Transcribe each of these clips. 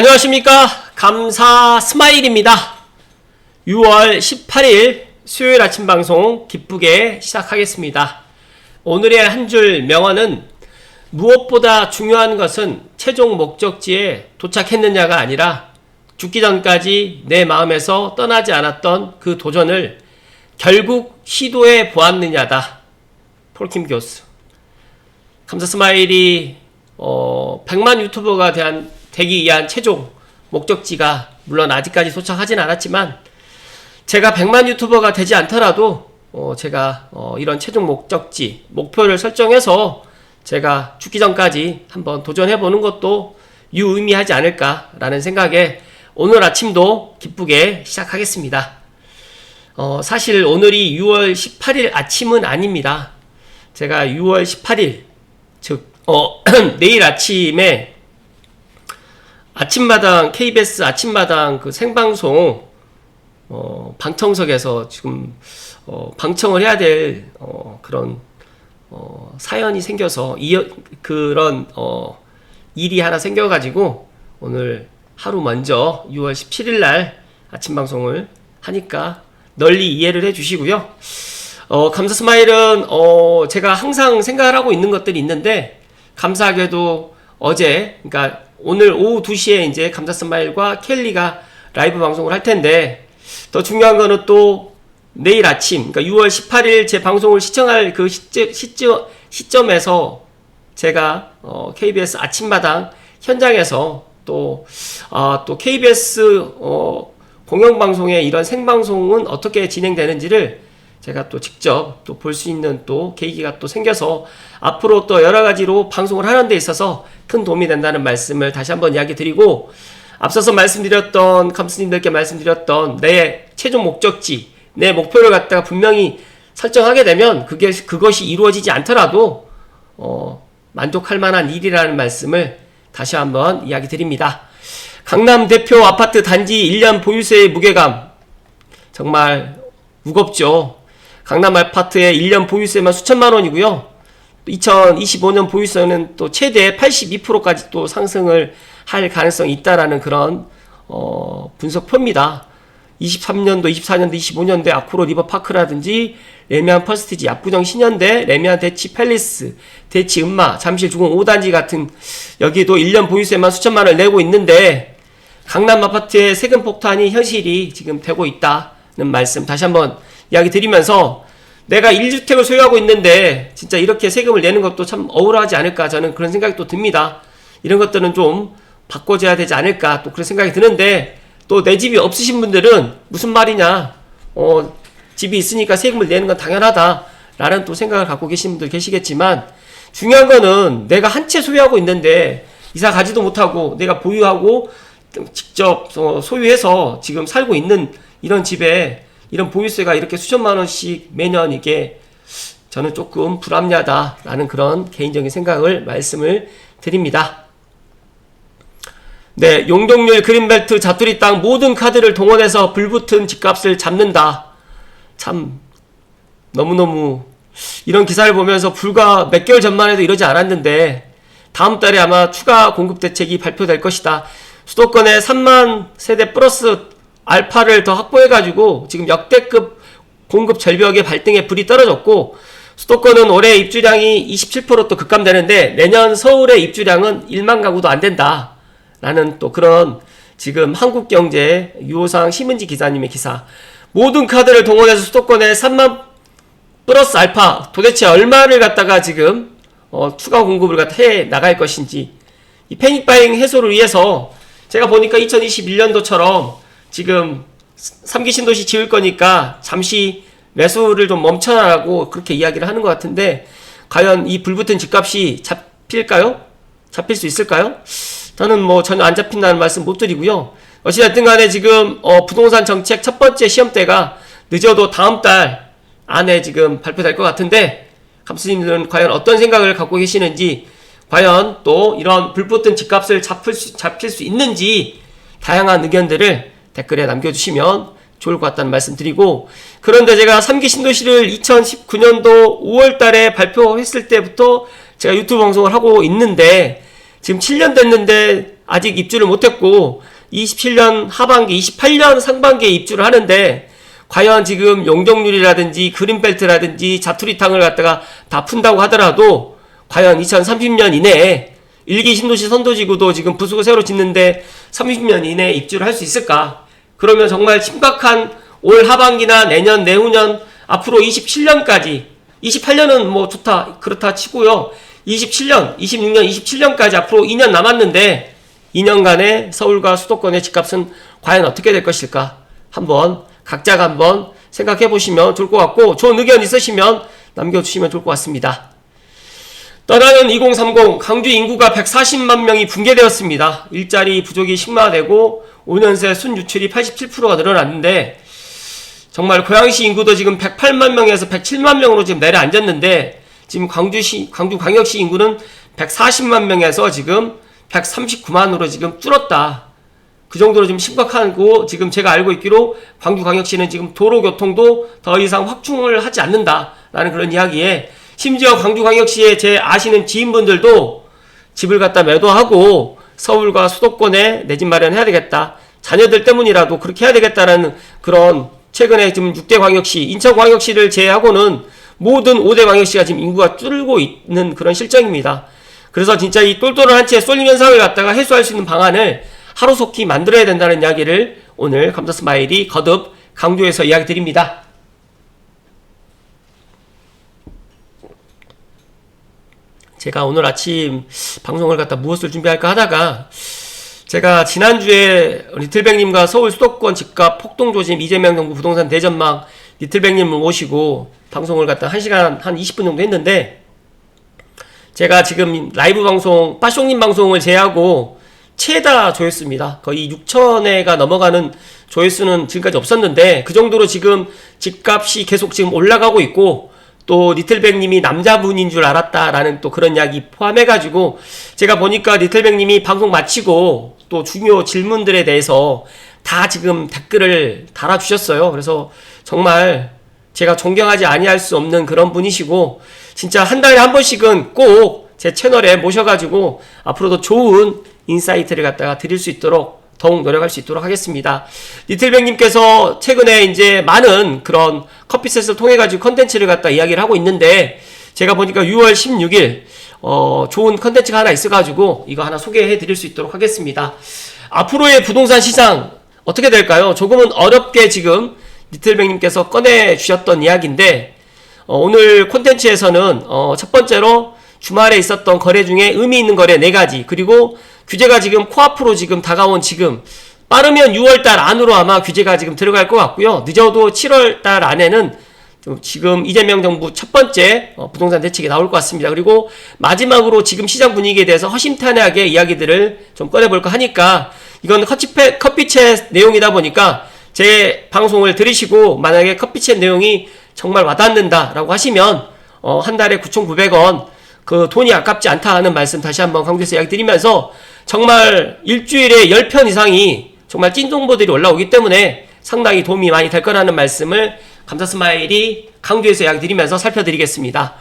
안녕하십니까? 감사 스마일입니다. 6월 18일 수요일 아침 방송 기쁘게 시작하겠습니다. 오늘의 한 줄 명언은 무엇보다 중요한 것은 최종 목적지에 도착했느냐가 아니라 죽기 전까지 내 마음에서 떠나지 않았던 그 도전을 결국 시도해 보았느냐다. 폴킴 교수. 감사 스마일이 어, 100만 유튜버가 대한 되기 위한 최종 목적지가 물론 아직까지 도착하진 않았지만 제가 100만 유튜버가 되지 않더라도 어, 제가 어, 이런 최종 목적지 목표를 설정해서 제가 죽기 전까지 한번 도전해 보는 것도 유의미하지 않을까라는 생각에 오늘 아침도 기쁘게 시작하겠습니다. 어, 사실 오늘이 6월 18일 아침은 아닙니다. 제가 6월 18일 즉 어, 내일 아침에 아침마당 KBS 아침마당 그 생방송 어, 방청석에서 지금 어, 방청을 해야 될 어, 그런 어, 사연이 생겨서 이 그런 어, 일이 하나 생겨가지고 오늘 하루 먼저 6월 17일 날 아침 방송을 하니까 널리 이해를 해주시고요. 어, 감사 스마일은 어, 제가 항상 생각을 하고 있는 것들이 있는데 감사하게도 어제 그러니까 오늘 오후 2시에 이제 감사 스마일과 켈리가 라이브 방송을 할 텐데 더 중요한 거는 또 내일 아침 그러니까 6월 18일 제 방송을 시청할 그 시점, 시점, 시점에서 제가 어, KBS 아침마당 현장에서 또, 아, 또 KBS 어, 공영방송의 이런 생방송은 어떻게 진행되는지를 제가 또 직접 또 볼 수 있는 또 계기가 또 생겨서 앞으로 또 여러 가지로 방송을 하는 데 있어서 큰 도움이 된다는 말씀을 다시 한번 이야기 드리고 앞서서 말씀드렸던 감스님들께 말씀드렸던 내 최종 목적지 내 목표를 갖다가 분명히 설정하게 되면 그게 그것이 이루어지지 않더라도 어, 만족할 만한 일이라는 말씀을 다시 한번 이야기 드립니다. 강남 대표 아파트 단지 1년 보유세의 무게감 정말 무겁죠. 강남 아파트의 1년 보유세만 수천만 원이고요. 2025년 보유세는 또 최대 82%까지 또 상승을 할 가능성이 있다라는 그런 어, 분석표입니다. 23년도, 24년도, 25년도에 아쿠로 리버파크라든지 레미안 퍼스티지, 압구정 신현대, 레미안 대치 팰리스, 대치 음마, 잠실 주공 5단지 같은 여기도 1년 보유세만 수천만 원을 내고 있는데 강남 아파트의 세금 폭탄이 현실이 지금 되고 있다는 말씀 다시 한번 이야기 드리면서 내가 1주택을 소유하고 있는데 진짜 이렇게 세금을 내는 것도 참 억울하지 않을까 저는 그런 생각이 또 듭니다. 이런 것들은 좀 바꿔줘야 되지 않을까 또 그런 생각이 드는데 또 내 집이 없으신 분들은 무슨 말이냐 어 집이 있으니까 세금을 내는 건 당연하다 라는 또 생각을 갖고 계신 분들 계시겠지만 중요한 거는 내가 한 채 소유하고 있는데 이사 가지도 못하고 내가 보유하고 직접 어, 소유해서 지금 살고 있는 이런 집에 이런 보유세가 이렇게 수천만 원씩 매년 이게 저는 조금 불합리하다라는 그런 개인적인 생각을 말씀을 드립니다. 네, 용동률 그린벨트 자투리 땅 모든 카드를 동원해서 불붙은 집값을 잡는다. 참 너무너무 이런 기사를 보면서 불과 몇 개월 전만 해도 이러지 않았는데 다음 달에 아마 추가 공급 대책이 발표될 것이다. 수도권에 3만 세대 플러스 알파를 더 확보해가지고 지금 역대급 공급 절벽의 발등에 불이 떨어졌고 수도권은 올해 입주량이 27%또 급감되는데 내년 서울의 입주량은 1만 가구도 안 된다. 라는 또 그런 지금 한국경제 유호상 신문지 기자님의 기사. 모든 카드를 동원해서 수도권에 3만 플러스 알파 도대체 얼마를 갖다가 지금 어, 추가 공급을 갖다 해 나갈 것인지 이 패닉 바잉 해소를 위해서 제가 보니까 2021년도처럼 지금 3기 신도시 지을 거니까 잠시 매수를 좀 멈춰라고 그렇게 이야기를 하는 것 같은데 과연 이 불붙은 집값이 잡힐까요? 잡힐 수 있을까요? 저는 뭐 전혀 안 잡힌다는 말씀 못 드리고요. 어찌됐든 간에 지금 어 부동산 정책 첫 번째 시험대가 늦어도 다음 달 안에 지금 발표될 것 같은데 감스님들은 과연 어떤 생각을 갖고 계시는지 과연 또 이런 불붙은 집값을 잡을 수, 잡힐 수 있는지 다양한 의견들을 댓글에 남겨주시면 좋을 것 같다는 말씀 드리고 그런데 제가 3기 신도시를 2019년도 5월 달에 발표했을 때부터 제가 유튜브 방송을 하고 있는데 지금 7년 됐는데 아직 입주를 못했고 27년 하반기, 28년 상반기에 입주를 하는데 과연 지금 용적률이라든지 그린벨트라든지 자투리탕을 갖다가 다 푼다고 하더라도 과연 2030년 이내에 일기 신도시 선도지구도 지금 부수고 새로 짓는데 30년 이내에 입주를 할 수 있을까? 그러면 정말 심각한 올 하반기나 내년, 내후년, 앞으로 27년까지, 28년은 뭐 좋다, 그렇다 치고요. 27년, 26년, 27년까지 앞으로 2년 남았는데 2년간의 서울과 수도권의 집값은 과연 어떻게 될 것일까? 한번 각자가 한번 생각해 보시면 좋을 것 같고 좋은 의견 있으시면 남겨주시면 좋을 것 같습니다. 떠나는 2030 강주 인구가 140만 명이 붕괴되었습니다. 일자리 부족이 심화되고 5년 새 순유출이 87%가 늘어났는데 정말 고양시 인구도 지금 108만 명에서 107만 명으로 지금 내려앉았는데 지금 광주시 광주 광역시 인구는 140만 명에서 지금 139만으로 지금 줄었다. 그 정도로 좀 심각하고 지금 제가 알고 있기로 광주 광역시는 지금 도로 교통도 더 이상 확충을 하지 않는다라는 그런 이야기에 심지어 광주광역시에 제 아시는 지인분들도 집을 갖다 매도하고 서울과 수도권에 내 집 마련해야 되겠다. 자녀들 때문이라도 그렇게 해야 되겠다라는 그런 최근에 지금 6대 광역시, 인천 광역시를 제외하고는 모든 5대 광역시가 지금 인구가 줄고 있는 그런 실정입니다. 그래서 진짜 이 똘똘한 한채 쏠림 현상을 갖다가 해소할 수 있는 방안을 하루속히 만들어야 된다는 이야기를 오늘 감자 스마일이 거듭 강조해서 이야기 드립니다. 제가 오늘 아침 방송을 갖다 무엇을 준비할까 하다가 제가 지난주에 리틀백님과 서울 수도권 집값 폭동 조짐 이재명 정부 부동산 대전망 리틀백님을 모시고 방송을 갖다 1시간 한 20분 정도 했는데 제가 지금 라이브 방송 빠숑님 방송을 제외하고 최다 조회수입니다. 거의 6천회가 넘어가는 조회수는 지금까지 없었는데 그 정도로 지금 집값이 계속 지금 올라가고 있고 또 리틀백님이 남자분인 줄 알았다라는 또 그런 이야기 포함해가지고 제가 보니까 리틀백님이 방송 마치고 또 중요 질문들에 대해서 다 지금 댓글을 달아주셨어요. 그래서 정말 제가 존경하지 아니할 수 없는 그런 분이시고 진짜 한 달에 한 번씩은 꼭 제 채널에 모셔가지고 앞으로도 좋은 인사이트를 갖다가 드릴 수 있도록 더욱 노력할 수 있도록 하겠습니다. 리틀백님께서 최근에 이제 많은 그런 커피셋을 통해 가지고 컨텐츠를 갖다 이야기를 하고 있는데 제가 보니까 6월 16일 어, 좋은 컨텐츠가 하나 있어가지고 이거 하나 소개해 드릴 수 있도록 하겠습니다. 앞으로의 부동산 시장 어떻게 될까요? 조금은 어렵게 지금 리틀백님께서 꺼내 주셨던 이야기인데 어, 오늘 콘텐츠에서는 어, 첫 번째로 주말에 있었던 거래 중에 의미 있는 거래 네 가지 그리고 규제가 지금 코앞으로 지금 다가온 지금 빠르면 6월달 안으로 아마 규제가 지금 들어갈 것 같고요. 늦어도 7월달 안에는 지금 이재명 정부 첫 번째 어, 부동산 대책이 나올 것 같습니다. 그리고 마지막으로 지금 시장 분위기에 대해서 허심탄회하게 이야기들을 좀 꺼내볼까 하니까 이건 커피챗, 커피챗 내용이다 보니까 제 방송을 들으시고 만약에 커피챗 내용이 정말 와닿는다라고 하시면 어, 한 달에 9,900원 그 돈이 아깝지 않다 하는 말씀 다시 한번 강조해서 이야기 드리면서 정말 일주일에 10편 이상이 정말 찐 정보들이 올라오기 때문에 상당히 도움이 많이 될 거라는 말씀을 감사 스마일이 강조해서 이야기 드리면서 살펴드리겠습니다.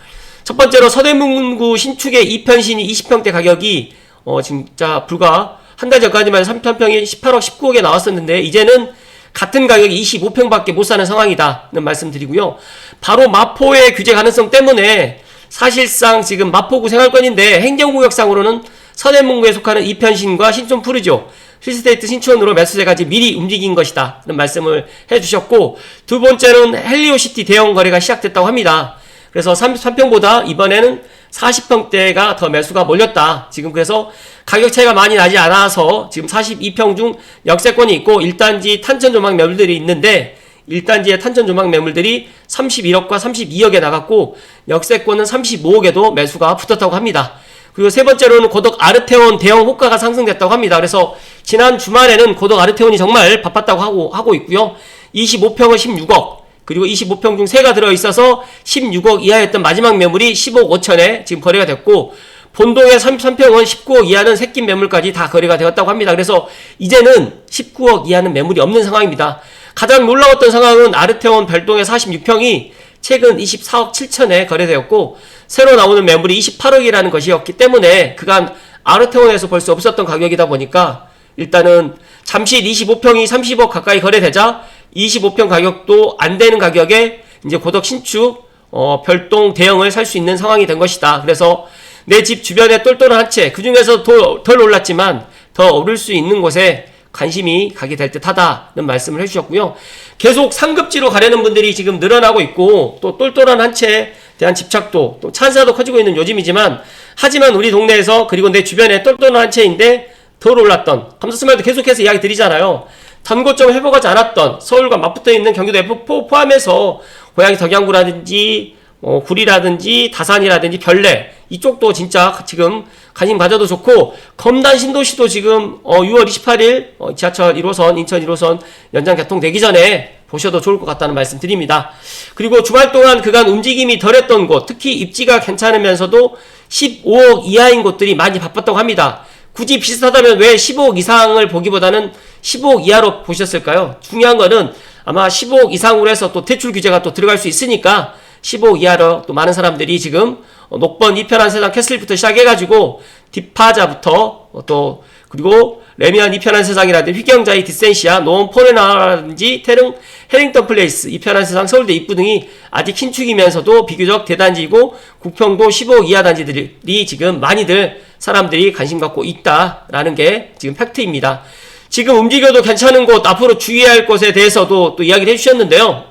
첫 번째로 서대문구 신축의 2편 신이 20평대 가격이 어 진짜 불과 한 달 전까지만 3편평이 18억 19억에 나왔었는데 이제는 같은 가격이 25평밖에 못 사는 상황이다는 말씀드리고요. 바로 마포의 규제 가능성 때문에 사실상 지금 마포구 생활권인데 행정구역상으로는 서대문구에 속하는 이편신과 신촌 푸르죠. 힐스테이트 신촌으로 매수세가 지금 미리 움직인 것이다. 는 말씀을 해주셨고, 두 번째는 헬리오시티 대형 거래가 시작됐다고 합니다. 그래서 33평보다 이번에는 40평대가 더 매수가 몰렸다. 지금 그래서 가격 차이가 많이 나지 않아서 지금 42평 중 역세권이 있고 1단지 탄천 조망 매물들이 있는데 1단지의 탄천 조망 매물들이 31억과 32억에 나갔고 역세권은 35억에도 매수가 붙었다고 합니다. 그리고 세 번째로는 고덕 아르테온 대형 호가가 상승됐다고 합니다. 그래서 지난 주말에는 고덕 아르테온이 정말 바빴다고 하고 하고 있고요. 25평은 16억 그리고 25평 중 3가 들어 있어서 16억 이하였던 마지막 매물이 15억 5천에 지금 거래가 됐고 본동의 33평은 19억 이하는 새낀 매물까지 다 거래가 되었다고 합니다. 그래서 이제는 19억 이하는 매물이 없는 상황입니다. 가장 놀라웠던 상황은 아르테온 별동의 46평이 최근 24억 7천에 거래되었고 새로 나오는 매물이 28억이라는 것이었기 때문에 그간 아르테온에서 볼 수 없었던 가격이다 보니까 일단은 잠실 25평이 30억 가까이 거래되자 25평 가격도 안 되는 가격에 이제 고덕 신축 어, 별동 대형을 살 수 있는 상황이 된 것이다. 그래서 내 집 주변에 똘똘한 한 채, 그 중에서 더, 덜 올랐지만 더 오를 수 있는 곳에 관심이 가게 될 듯 하다는 말씀을 해주셨고요. 계속 상급지로 가려는 분들이 지금 늘어나고 있고, 또 똘똘한 한 채에 대한 집착도, 또 찬사도 커지고 있는 요즘이지만, 하지만 우리 동네에서, 그리고 내 주변에 똘똘한 한 채인데, 덜 올랐던, 감사스말도 계속해서 이야기 드리잖아요. 단고점을 회복하지 않았던 서울과 맞붙어 있는 경기도 F4 포함해서 고양이 덕양구라든지 어, 구리라든지 다산이라든지 별내 이쪽도 진짜 지금 관심 가져도 좋고 검단 신도시도 지금 어, 6월 28일 어, 지하철 1호선 인천 1호선 연장 개통되기 전에 보셔도 좋을 것 같다는 말씀 드립니다. 그리고 주말 동안 그간 움직임이 덜했던 곳 특히 입지가 괜찮으면서도 15억 이하인 곳들이 많이 바빴다고 합니다. 굳이 비슷하다면 왜 15억 이상을 보기보다는 15억 이하로 보셨을까요? 중요한 거는 아마 15억 이상으로 해서 또 대출 규제가 또 들어갈 수 있으니까 15억 이하로 또 많은 사람들이 지금 어, 녹번 이편한 세상 캐슬부터 시작해가지고 디파자부터 어, 또 그리고 레미안 이편한 세상이라든지 휘경자이 디센시아 노원 포레나라든지 테릉 해링턴 플레이스 이편한 세상 서울대 입구 등이 아직 신축이면서도 비교적 대단지이고 국평도 15억 이하 단지들이 지금 많이들 사람들이 관심 갖고 있다라는 게 지금 팩트입니다. 지금 움직여도 괜찮은 곳 앞으로 주의해야 할 곳에 대해서도 또 이야기를 해주셨는데요.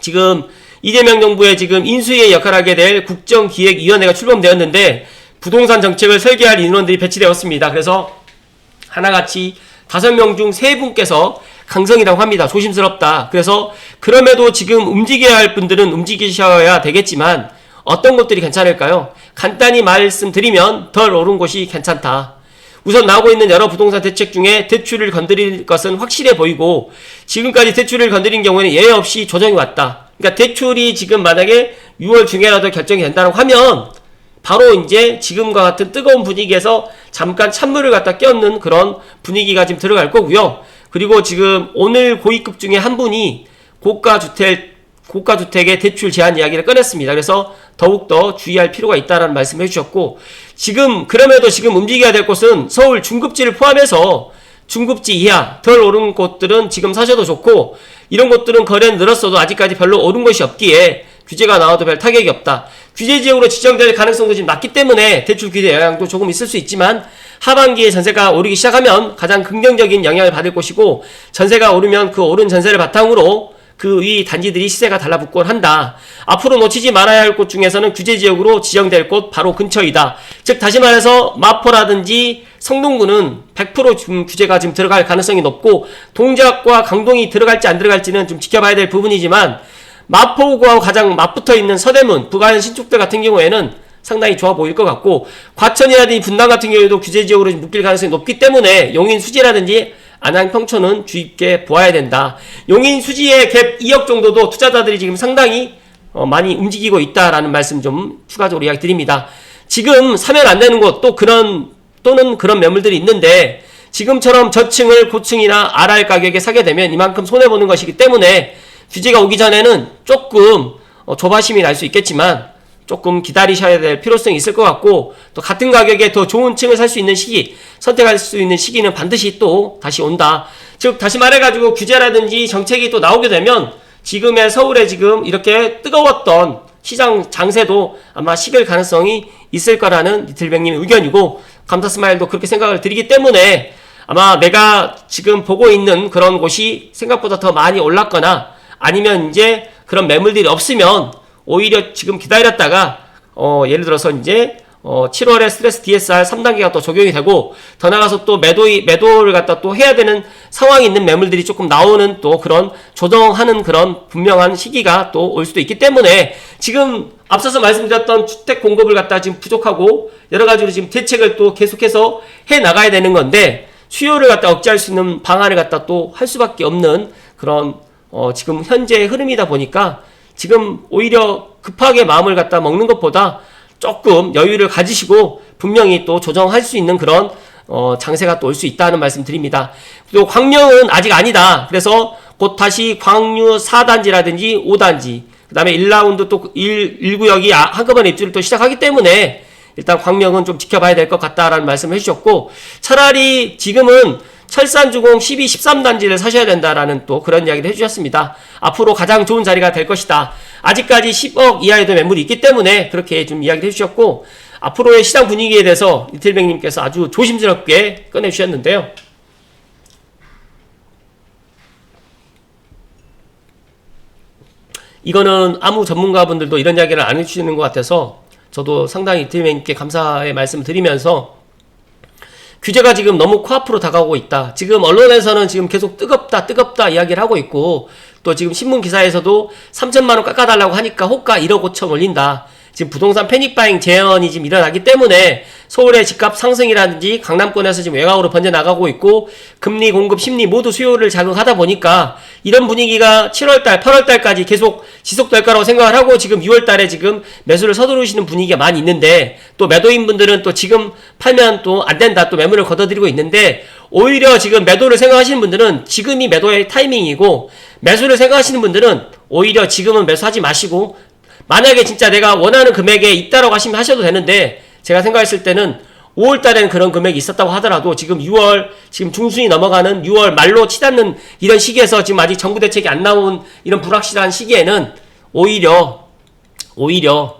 지금 이재명 정부의 지금 인수위의 역할을 하게 될 국정기획위원회가 출범되었는데 부동산 정책을 설계할 인원들이 배치되었습니다. 그래서 하나같이 다섯 명 중 세 분께서 강성이라고 합니다. 조심스럽다. 그래서 그럼에도 지금 움직여야 할 분들은 움직이셔야 되겠지만 어떤 것들이 괜찮을까요? 간단히 말씀드리면 덜 오른 곳이 괜찮다. 우선 나오고 있는 여러 부동산 대책 중에 대출을 건드릴 것은 확실해 보이고 지금까지 대출을 건드린 경우에는 예외 없이 조정이 왔다. 그러니까 대출이 지금 만약에 6월 중에라도 결정이 된다고 하면 바로 이제 지금과 같은 뜨거운 분위기에서 잠깐 찬물을 갖다 껴는 그런 분위기가 지금 들어갈 거고요. 그리고 지금 오늘 고위급 중에 한 분이 고가 주택 고가 주택의 대출 제한 이야기를 꺼냈습니다. 그래서 더욱더 주의할 필요가 있다라는 말씀을 해주셨고 지금 그럼에도 지금 움직여야 될 곳은 서울 중급지를 포함해서 중급지 이하 덜 오른 곳들은 지금 사셔도 좋고 이런 곳들은 거래는 늘었어도 아직까지 별로 오른 것이 없기에 규제가 나와도 별 타격이 없다. 규제 지역으로 지정될 가능성도 지금 낮기 때문에 대출 규제 영향도 조금 있을 수 있지만 하반기에 전세가 오르기 시작하면 가장 긍정적인 영향을 받을 것이고 전세가 오르면 그 오른 전세를 바탕으로 그 위 단지들이 시세가 달라붙곤 한다. 앞으로 놓치지 말아야 할 곳 중에서는 규제 지역으로 지정될 곳 바로 근처이다. 즉 다시 말해서 마포라든지 성동구는 100% 지금 규제가 지금 들어갈 가능성이 높고 동작과 강동이 들어갈지 안 들어갈지는 좀 지켜봐야 될 부분이지만 마포구하고 가장 맞붙어 있는 서대문, 부가현 신축들 같은 경우에는 상당히 좋아 보일 것 같고 과천이라든지 분당 같은 경우에도 규제 지역으로 묶일 가능성이 높기 때문에 용인 수지라든지 안양 평촌은 주의 깊게 보아야 된다. 용인 수지의 갭 2억 정도도 투자자들이 지금 상당히 어, 많이 움직이고 있다라는 말씀 좀 추가적으로 이야기 드립니다. 지금 사면 안 되는 곳 또 그런 또는 그런 매물들이 있는데 지금처럼 저층을 고층이나 RR 가격에 사게 되면 이만큼 손해 보는 것이기 때문에 규제가 오기 전에는 조금 어, 조바심이 날 수 있겠지만 조금 기다리셔야 될 필요성이 있을 것 같고 또 같은 가격에 더 좋은 층을 살 수 있는 시기 선택할 수 있는 시기는 반드시 또 다시 온다. 즉 다시 말해가지고 규제라든지 정책이 또 나오게 되면 지금의 서울에 지금 이렇게 뜨거웠던 시장 장세도 아마 식을 가능성이 있을 거라는 리틀백님의 의견이고 감사 스마일도 그렇게 생각을 드리기 때문에 아마 내가 지금 보고 있는 그런 곳이 생각보다 더 많이 올랐거나 아니면 이제 그런 매물들이 없으면 오히려 지금 기다렸다가 어 예를 들어서 이제 어 7월에 스트레스 DSR 3단계가 또 적용이 되고 더 나가서 또 매도 매도를 갖다 또 해야 되는 상황이 있는 매물들이 조금 나오는 또 그런 조정하는 그런 분명한 시기가 또 올 수도 있기 때문에 지금 앞서서 말씀드렸던 주택 공급을 갖다 지금 부족하고 여러 가지로 지금 대책을 또 계속해서 해 나가야 되는 건데 수요를 갖다 억제할 수 있는 방안을 갖다 또 할 수밖에 없는 그런 어 지금 현재의 흐름이다 보니까 지금 오히려 급하게 마음을 갖다 먹는 것보다 조금 여유를 가지시고 분명히 또 조정할 수 있는 그런 어, 장세가 또 올 수 있다는 말씀 드립니다. 또 광명은 아직 아니다. 그래서 곧 다시 광유 4단지라든지 5단지, 그 다음에 1라운드 또 1, 1구역이 아, 한꺼번에 입주를 또 시작하기 때문에 일단 광명은 좀 지켜봐야 될 것 같다라는 말씀을 해주셨고 차라리 지금은 철산주공 12, 13단지를 사셔야 된다라는 또 그런 이야기를 해주셨습니다. 앞으로 가장 좋은 자리가 될 것이다. 아직까지 10억 이하에도 매물이 있기 때문에 그렇게 좀 이야기를 해주셨고 앞으로의 시장 분위기에 대해서 이틀백님께서 아주 조심스럽게 꺼내주셨는데요. 이거는 아무 전문가분들도 이런 이야기를 안 해주시는 것 같아서 저도 상당히 이틀백님께 감사의 말씀을 드리면서 규제가 지금 너무 코앞으로 다가오고 있다. 지금 언론에서는 지금 계속 뜨겁다, 뜨겁다 이야기를 하고 있고, 또 지금 신문 기사에서도 3천만 원 깎아달라고 하니까 호가 1억 5천 올린다. 지금 부동산 패닉바잉 재현이 지금 일어나기 때문에 서울의 집값 상승이라든지 강남권에서 지금 외곽으로 번져 나가고 있고 금리 공급 심리 모두 수요를 자극하다 보니까 이런 분위기가 7월달, 8월달까지 계속 지속될 거라고 생각을 하고 지금 6월달에 지금 매수를 서두르시는 분위기가 많이 있는데 또 매도인 분들은 또 지금 팔면 또 안 된다 또 매물을 걷어들이고 있는데 오히려 지금 매도를 생각하시는 분들은 지금이 매도의 타이밍이고 매수를 생각하시는 분들은 오히려 지금은 매수하지 마시고 만약에 진짜 내가 원하는 금액에 있다라고 하시면 하셔도 되는데 제가 생각했을 때는 5월 달에는 그런 금액이 있었다고 하더라도 지금 6월 지금 중순이 넘어가는 6월 말로 치닫는 이런 시기에서 지금 아직 정부 대책이 안 나온 이런 불확실한 시기에는 오히려 오히려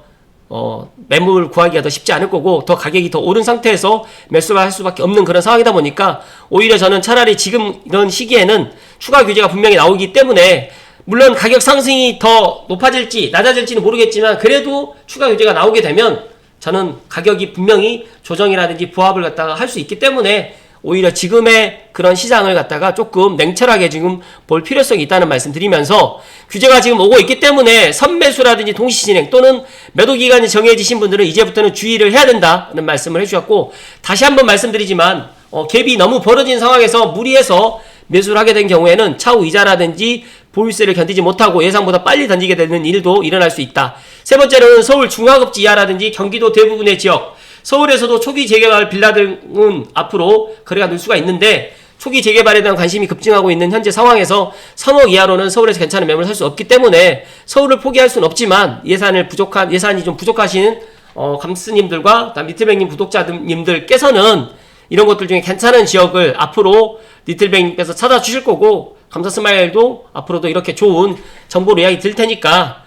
어, 매물 구하기가 더 쉽지 않을 거고 더 가격이 더 오른 상태에서 매수를 할 수밖에 없는 그런 상황이다 보니까 오히려 저는 차라리 지금 이런 시기에는 추가 규제가 분명히 나오기 때문에 물론 가격 상승이 더 높아질지 낮아질지는 모르겠지만 그래도 추가 규제가 나오게 되면 저는 가격이 분명히 조정이라든지 부합을 갖다가 할 수 있기 때문에 오히려 지금의 그런 시장을 갖다가 조금 냉철하게 지금 볼 필요성이 있다는 말씀 드리면서 규제가 지금 오고 있기 때문에 선매수라든지 동시진행 또는 매도 기간이 정해지신 분들은 이제부터는 주의를 해야 된다는 말씀을 해주셨고 다시 한번 말씀드리지만 어, 갭이 너무 벌어진 상황에서 무리해서 매수를 하게 된 경우에는 차후 이자라든지 보유세를 견디지 못하고 예상보다 빨리 던지게 되는 일도 일어날 수 있다. 세 번째로는 서울 중화급지 이하라든지 경기도 대부분의 지역, 서울에서도 초기 재개발 빌라 등은 앞으로 거래가 늘 수가 있는데 초기 재개발에 대한 관심이 급증하고 있는 현재 상황에서 3억 이하로는 서울에서 괜찮은 매물을 살 수 없기 때문에 서울을 포기할 수는 없지만 예산을 부족한 예산이 좀 부족하신 어, 감스님들과 리틀뱅님 구독자님들께서는 이런 것들 중에 괜찮은 지역을 앞으로 리틀뱅님께서 찾아주실 거고 감사 스마일도 앞으로도 이렇게 좋은 정보로 이야기 드릴 테니까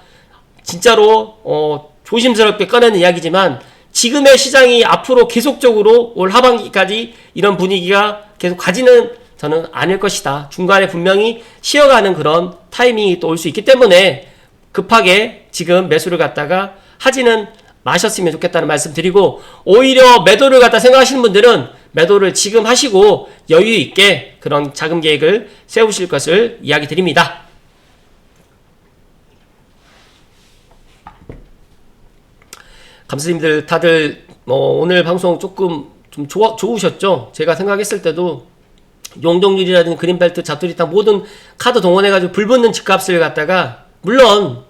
진짜로 어, 조심스럽게 꺼내는 이야기지만 지금의 시장이 앞으로 계속적으로 올 하반기까지 이런 분위기가 계속 가지는 저는 아닐 것이다. 중간에 분명히 쉬어가는 그런 타이밍이 또 올 수 있기 때문에 급하게 지금 매수를 갖다가 하지는 마셨으면 좋겠다는 말씀 드리고 오히려 매도를 갖다 생각하시는 분들은 매도를 지금 하시고 여유 있게 그런 자금 계획을 세우실 것을 이야기 드립니다. 감사님들 다들 뭐 오늘 방송 조금 좀 좋아, 좋으셨죠? 제가 생각했을 때도 용동률이라든지 그린벨트, 자투리탕 모든 카드 동원해가지고 불붙는 집값을 갖다가 물론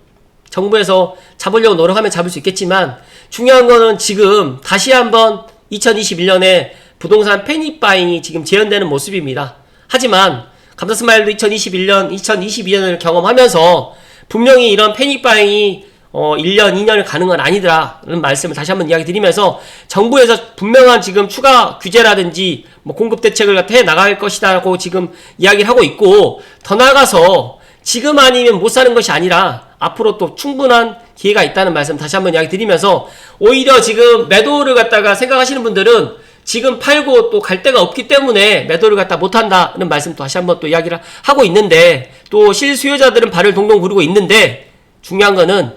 정부에서 잡으려고 노력하면 잡을 수 있겠지만 중요한 거는 지금 다시 한번 2021년에 부동산 패닉 바잉이 지금 재현되는 모습입니다. 하지만 감사 스마일도 2021년, 2022년을 경험하면서 분명히 이런 패닉 바잉이 어, 1년, 2년을 가는 건 아니더라는 말씀을 다시 한번 이야기 드리면서 정부에서 분명한 지금 추가 규제라든지 뭐 공급 대책을 해 나갈 것이다라고 지금 이야기를 하고 있고 더 나아가서 지금 아니면 못 사는 것이 아니라 앞으로 또 충분한 기회가 있다는 말씀 다시 한번 이야기 드리면서 오히려 지금 매도를 갖다가 생각하시는 분들은 지금 팔고 또 갈 데가 없기 때문에 매도를 갖다 못한다는 말씀 또 다시 한번 또 이야기를 하고 있는데 또 실수요자들은 발을 동동 구르고 있는데 중요한 거는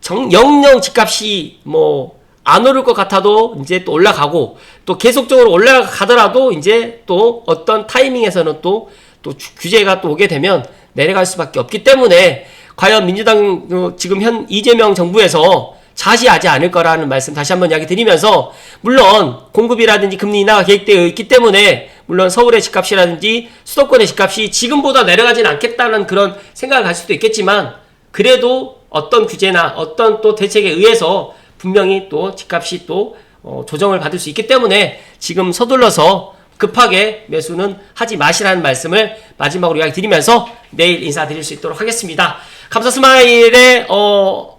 정, 영영 집값이 뭐 안 오를 것 같아도 이제 또 올라가고 또 계속적으로 올라가더라도 이제 또 어떤 타이밍에서는 또, 또 규제가 또 오게 되면 내려갈 수밖에 없기 때문에 과연 민주당 어, 지금 현 이재명 정부에서 자시하지 않을 거라는 말씀 다시 한번 이야기 드리면서 물론 공급이라든지 금리 인하가 계획되어 있기 때문에 물론 서울의 집값이라든지 수도권의 집값이 지금보다 내려가지는 않겠다는 그런 생각을 가질 수도 있겠지만 그래도 어떤 규제나 어떤 또 대책에 의해서 분명히 또 집값이 또 어, 조정을 받을 수 있기 때문에 지금 서둘러서 급하게 매수는 하지 마시라는 말씀을 마지막으로 이야기 드리면서 내일 인사드릴 수 있도록 하겠습니다. 감사 스마일의 어,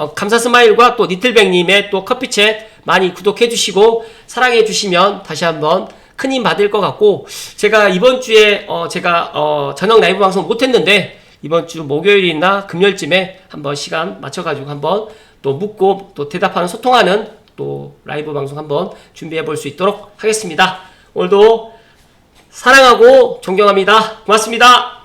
어, 감사 스마일과 또 니틀백님의 또 커피챗 많이 구독해 주시고 사랑해 주시면 다시 한번 큰 힘 받을 것 같고 제가 이번 주에 어 제가 어 저녁 라이브 방송 못 했는데 이번 주 목요일이나 금요일쯤에 한번 시간 맞춰 가지고 한번 또 묻고 또 대답하는 소통하는 또 라이브 방송 한번 준비해 볼 수 있도록 하겠습니다. 오늘도 사랑하고 존경합니다. 고맙습니다.